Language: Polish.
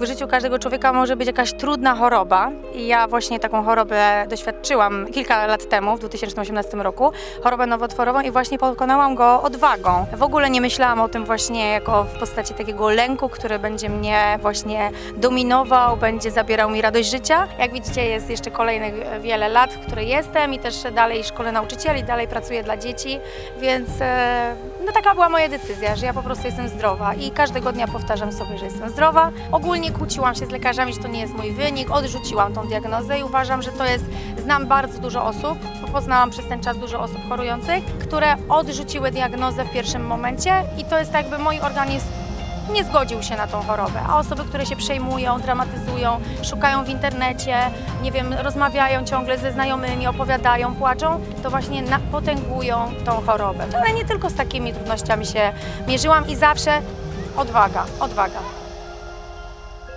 W życiu każdego człowieka może być jakaś trudna choroba i ja właśnie taką chorobę doświadczyłam kilka lat temu, w 2018 roku, chorobę nowotworową i właśnie pokonałam go odwagą. W ogóle nie myślałam o tym właśnie jako w postaci takiego lęku, który będzie mnie właśnie dominował, będzie zabierał mi radość życia. Jak widzicie jest jeszcze kolejnych wiele lat, w której jestem i też dalej szkole nauczycieli, dalej pracuję dla dzieci, więc e, no taka była moja decyzja, że ja po prostu jestem zdrowa i każdego dnia powtarzam sobie, że jestem zdrowa. Ogólnie kłóciłam się z lekarzami, że to nie jest mój wynik, odrzuciłam tą diagnozę i uważam, że to jest, znam bardzo dużo osób, poznałam przez ten czas dużo osób chorujących, które odrzuciły diagnozę w pierwszym momencie i to jest jakby mój organizm nie zgodził się na tą chorobę, a osoby, które się przejmują, dramatyzują, szukają w internecie, nie wiem, rozmawiają ciągle ze znajomymi, opowiadają, płaczą, to właśnie potęgują tą chorobę. Ale nie tylko z takimi trudnościami się mierzyłam i zawsze odwaga, odwaga.